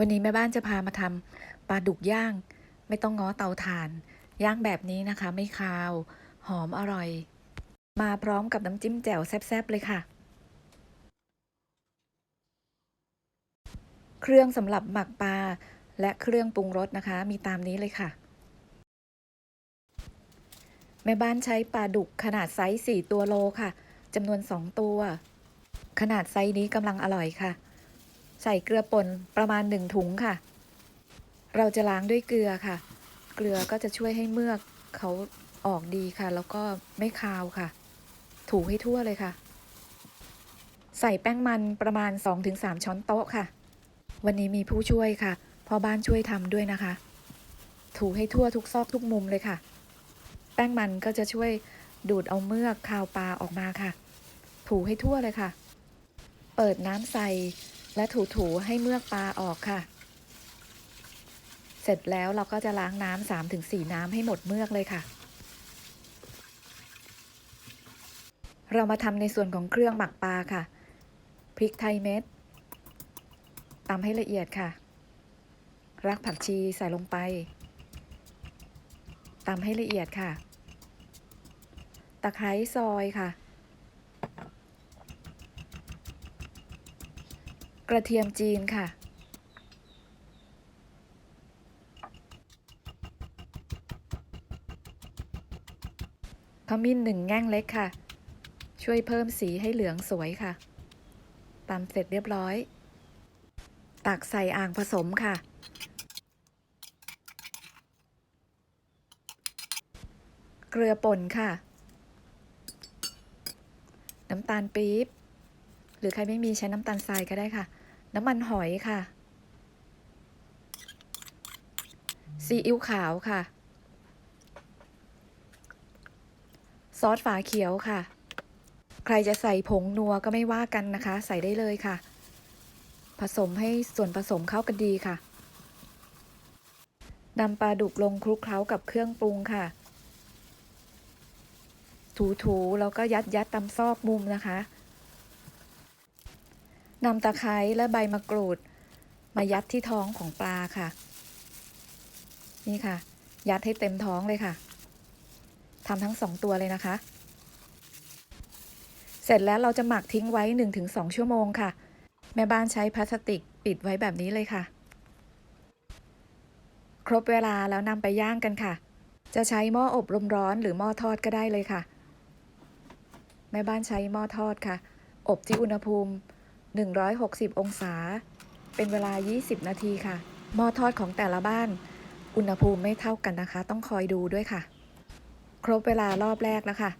วันนี้แม่บ้านจะพามาทำปลาดุกย่าง ไม่ต้องง้อเตาถ่าน ย่างแบบนี้นะคะ ไม่คาว หอมอร่อย มาพร้อมกับน้ำจิ้มแจ่วแซ่บๆเลยค่ะ เครื่องสำหรับหมักปลาและเครื่องปรุงรสนะคะ มีตามนี้เลยค่ะ แม่บ้านใช้ปลาดุกขนาดไซส์4ตัวโลค่ะจำนวน 2 ตัว ขนาดไซส์นี้กำลังอร่อยค่ะ ใส่เกลือป่นประมาณ1ถุงค่ะ เราจะล้างด้วยเกลือค่ะ เกลือก็จะช่วยให้เมือกเขาออกดีค่ะ แล้วก็ไม่คาวค่ะ ถูให้ทั่วเลยค่ะ ใส่แป้งมันประมาณ 2-3 ช้อนโต๊ะค่ะ วันนี้มีผู้ช่วยค่ะพ่อบ้านช่วยทำด้วยนะคะ ถูให้ทั่วทุกซอกทุกมุมเลยค่ะ แป้งมันก็จะช่วยดูดเอาเมือกคาวปลาออกมาค่ะ ถูให้ทั่วเลยค่ะ เปิดน้ำใส่ และถูๆให้เมือกปลาออกค่ะ เสร็จแล้วเราก็จะล้างน้ำสามถึงสี่น้ำให้หมดเมือกเลยค่ะ เรามาทำในส่วนของเครื่องหมักปลาค่ะ พริกไทยเม็ดตำให้ละเอียดค่ะ รักผักชีใส่ลงไปตำให้ละเอียดค่ะ ตะไคร้ซอยค่ะ กระเทียมจีนค่ะ ขมิ้นหนึ่งแง่งเล็กค่ะ ช่วยเพิ่มสีให้เหลืองสวยค่ะตำเสร็จเรียบร้อย ตักใส่อ่างผสมค่ะ เกลือป่นค่ะ น้ำตาลปี๊บ รือใครไม่มีใช้น้ำตาลทรายก็ได้ค่ะ น้ำมันหอยค่ะ ซีอิ๊วขาวค่ะ ซอสฝาเขียวค่ะ ใครจะใส่ผงนัวก็ไม่ว่ากันนะคะ ใส่ได้เลยค่ะ ผสมให้ส่วนผสมเข้ากันดีค่ะนำปลาดุกลงคลุกเคล้ากับเครื่องปรุงค่ะ ถูๆแล้วก็ยัดยัดตามซอกมุมนะคะ นำตะไคร้และใบมะกรูด มายัดที่ท้องของปลาค่ะ นี่ค่ะ ยัดให้เต็มท้องเลยค่ะทำทั้งสองตัวเลยนะคะ เสร็จแล้วเราจะหมักทิ้งไว้ 1-2 ชั่วโมงค่ะ แม่บ้านใช้พลาสติกปิดไว้แบบนี้เลยค่ะ ครบเวลาแล้วนำไปย่างกันค่ะ จะใช้หม้ออบลมร้อนหรือหม้อทอดก็ได้เลยค่ะ แม่บ้านใช้หม้อทอดค่ะ อบที่อุณหภูมิ 160 องศา เป็นเวลา 20 นาทีค่ะ หม้อทอดของแต่ละบ้าน อุณหภูมิไม่เท่ากันนะคะ ต้องคอยดูด้วยค่ะ ครบเวลารอบแรกแล้วค่ะ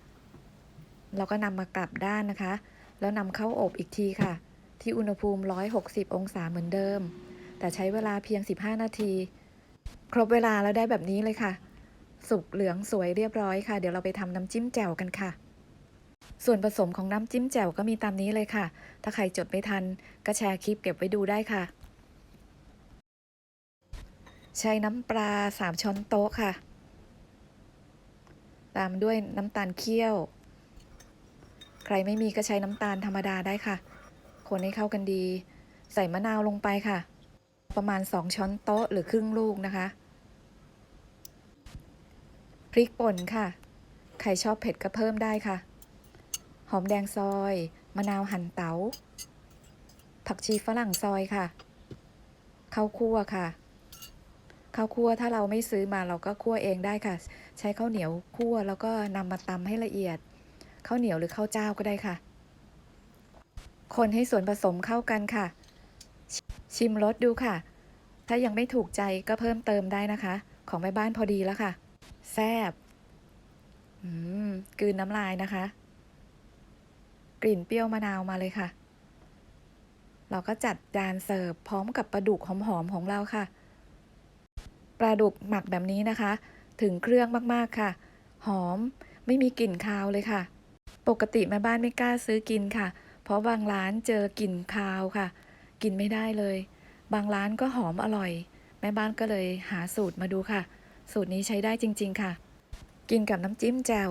เราก็นำมากลับด้านนะคะ แล้วนำเข้าอบอีกทีค่ะ ที่อุณหภูมิ 160 องศาเหมือนเดิม แต่ใช้เวลาเพียง 15 นาที ครบเวลาแล้วได้แบบนี้เลยค่ะ สุกเหลืองสวยเรียบร้อยค่ะ เดี๋ยวเราไปทำน้ำจิ้มแจ่วกันค่ะ ส่วนผสมของน้ำจิ้มแจ่วก็มีตามนี้เลยค่ะ ถ้าใครจดไม่ทันก็แชร์คลิปเก็บไว้ดูได้ค่ะ ใช้น้ำปลา 3 ช้อนโต๊ะค่ะ ตามด้วยน้ำตาลเคี่ยว ใครไม่มีก็ใช้น้ำตาลธรรมดาได้ค่ะ คนให้เข้ากันดี ใส่มะนาวลงไปค่ะ ประมาณ 2 ช้อนโต๊ะหรือครึ่งลูกนะคะ พริกป่นค่ะ ใครชอบเผ็ดก็เพิ่มได้ค่ะ หอมแดงซอย มะนาวหั่นเตา๋าผักชีฝรั่งซอยค่ะ ข้าวคั่วค่ะข้าวคั่วถ้าเราไม่ซื้อมาเราก็คั่วเองได้ค่ะ ใช้ข้าวเหนียวคั่วแล้วก็นำมาตำให้ละเอียดข้าวเหนียวหรือข้าวเจ้าก็ได้ค่ะ คนให้ส่วนผสมเข้ากันค่ะ ชิมรสดูค่ะ ถ้ายังไม่ถูกใจก็เพิ่มเติมได้นะคะ ของแม่บ้านพอดีแล้วค่ะ แซ่บอืมกลืนน้ำลายนะคะ กลิ่นเปรี้ยวมะนาวมาเลยค่ะ เราก็จัดจานเสิร์ฟพร้อมกับปลาดุกหอมๆของเราค่ะ ปลาดุกหมักแบบนี้นะคะ ถึงเครื่องมากๆค่ะ หอมไม่มีกลิ่นคาวเลยค่ะ ปกติแม่บ้านไม่กล้าซื้อกินค่ะ เพราะบางร้านเจอกลิ่นคาวค่ะ กินไม่ได้เลย บางร้านก็หอมอร่อย แม่บ้านก็เลยหาสูตรมาดูค่ะ สูตรนี้ใช้ได้จริง ๆค่ะ กินกับน้ำจิ้มแจ่ว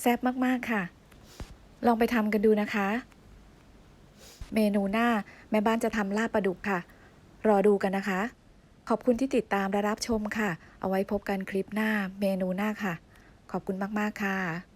แซ่บมากๆค่ะ ลองไปทำกันดูนะคะ เมนูหน้าแม่บ้านจะทำลาบปลาดุกค่ะ รอดูกันนะคะ ขอบคุณที่ติดตามและรับชมค่ะ เอาไว้พบกันคลิปหน้าเมนูหน้าค่ะ ขอบคุณมาก ๆ ค่ะ